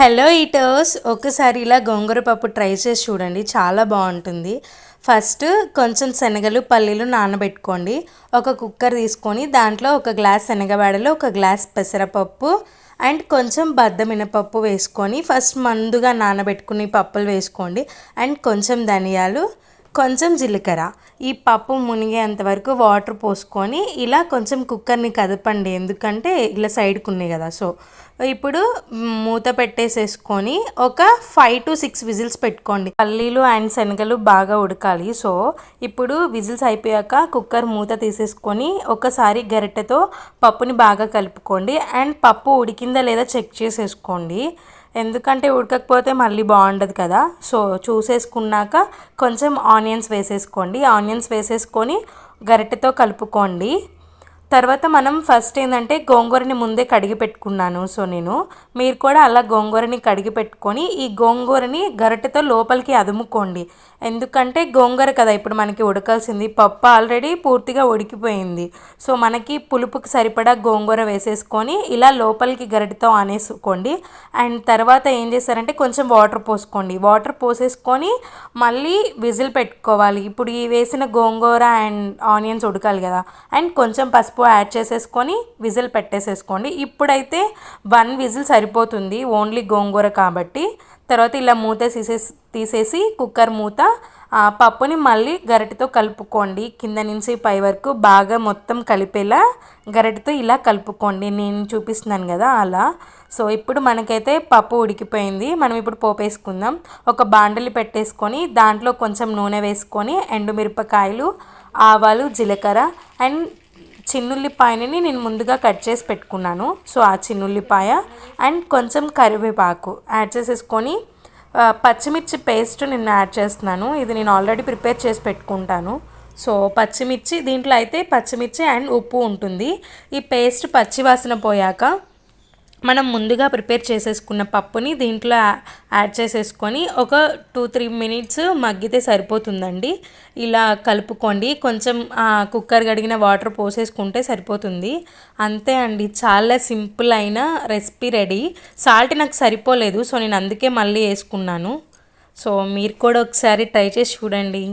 Hello eaters ఒకసారి ఇలా గోంగూర పప్పు ట్రై చేసి చూడండి. చాలా బాగుంటుంది. ఫస్ట్ కొంచెం శనగలు పల్లీలు నానబెట్టుకోండి. ఒక కుక్కర్ తీసుకొని దాంట్లో ఒక గ్లాస్ శనగవాడలు ఒక గ్లాస్ పెసరపప్పు అండ్ కొంచెం బద్ద మినపప్పు వేసుకొని ఫస్ట్ మందుగా నానబెట్టుకుని పప్పులు వేసుకోండి. అండ్ కొంచెం ధనియాలు కొంచెం జీలకర్ర ఈ పప్పు మునిగేంత వరకు వాటర్ పోసుకొని ఇలా కొంచెం కుక్కర్ని కదపండి. ఎందుకంటే ఇలా సైడ్కి ఉన్నాయి కదా. సో ఇప్పుడు మూత పెట్టేసేసుకొని ఒక ఫైవ్ టు సిక్స్ విజిల్స్ పెట్టుకోండి. పల్లీలు అండ్ శనగలు బాగా ఉడకాలి. సో ఇప్పుడు విజిల్స్ అయిపోయాక కుక్కర్ మూత తీసేసుకొని ఒకసారి గరిటెతో పప్పుని బాగా కలుపుకోండి. అండ్ పప్పు ఉడికిందా లేదా చెక్ చేసేసుకోండి. ఎందుకంటే ఉడకకపోతే మళ్ళీ బాగుండదు కదా. సో చూసేసుకున్నాక కొంచెం ఆనియన్స్ వేసేసుకోండి. ఆనియన్స్ వేసేసుకొని గరిటెతో కలుపుకోండి. తర్వాత మనం ఫస్ట్ ఏంటంటే గోంగూరని ముందే కడిగి పెట్టుకున్నాను. సో నేను మీరు కూడా అలా గోంగూరని కడిగి పెట్టుకొని ఈ గోంగూరని గరిటెతో లోపలికి అదుముకోండి. ఎందుకంటే గోంగూర కదా ఇప్పుడు మనకి ఉడకాల్సింది. పప్పు ఆల్రెడీ పూర్తిగా ఉడికిపోయింది. సో మనకి పులుపుకి సరిపడా గోంగూర వేసేసుకొని ఇలా లోపలికి గరిటెతో ఆనేసుకోండి. అండ్ తర్వాత ఏం చేస్తారంటే కొంచెం వాటర్ పోసుకోండి. వాటర్ పోసేసుకొని మళ్ళీ విజిల్ పెట్టుకోవాలి. ఇప్పుడు ఈ వేసిన గోంగూర అండ్ ఆనియన్స్ ఉడకాలి కదా. అండ్ కొంచెం పసుపు యాడ్ చేసేసుకొని విజిల్ పెట్టేసేసుకోండి. ఇప్పుడైతే వన్ విజిల్ సరిపోతుంది ఓన్లీ గోంగూర కాబట్టి. తర్వాత ఇలా మూత తీసేసి తీసేసి కుక్కర్ మూత పప్పుని మళ్ళీ గరిటతో కలుపుకోండి. కింద నుంచి పై వరకు బాగా మొత్తం కలిపేలా గరిటతో ఇలా కలుపుకోండి. నేను చూపిస్తున్నాను కదా అలా. సో ఇప్పుడు మనకైతే పప్పు ఉడికిపోయింది. మనం ఇప్పుడు పోపు వేసుకుందాం ఒక బాండలి పెట్టేసుకొని దాంట్లో కొంచెం నూనె వేసుకొని ఎండుమిరపకాయలు ఆవాలు జీలకర్ర అండ్ చిన్నుల్లిపాయని నేను ముందుగా కట్ చేసి పెట్టుకున్నాను. సో ఆ చిన్నుల్లిపాయ అండ్ కొంచెం కరివేపాకు యాడ్ చేసేసుకొని పచ్చిమిర్చి పేస్ట్ నేను యాడ్ చేస్తున్నాను. ఇది నేను ఆల్రెడీ ప్రిపేర్ చేసి పెట్టుకుంటాను. సో పచ్చిమిర్చి దీంట్లో అయితే పచ్చిమిర్చి అండ్ ఉప్పు ఉంటుంది. ఈ పేస్ట్ పచ్చివాసన పోయాక మనం ముందుగా ప్రిపేర్ చేసేసుకున్న పప్పుని దీంట్లో యాడ్ చేసేసుకొని ఒక టూ త్రీ మినిట్స్ మగ్గితే సరిపోతుందండి. ఇలా కలుపుకోండి. కొంచెం కుక్కర్ కడిగిన వాటర్ పోసేసుకుంటే సరిపోతుంది. అంతే అండి. చాలా సింపుల్ అయిన రెసిపీ రెడీ. సాల్ట్ నాకు సరిపోలేదు సో నేను అందుకే మళ్ళీ వేసుకున్నాను. సో మీరు కూడా ఒకసారి ట్రై చేసి చూడండి.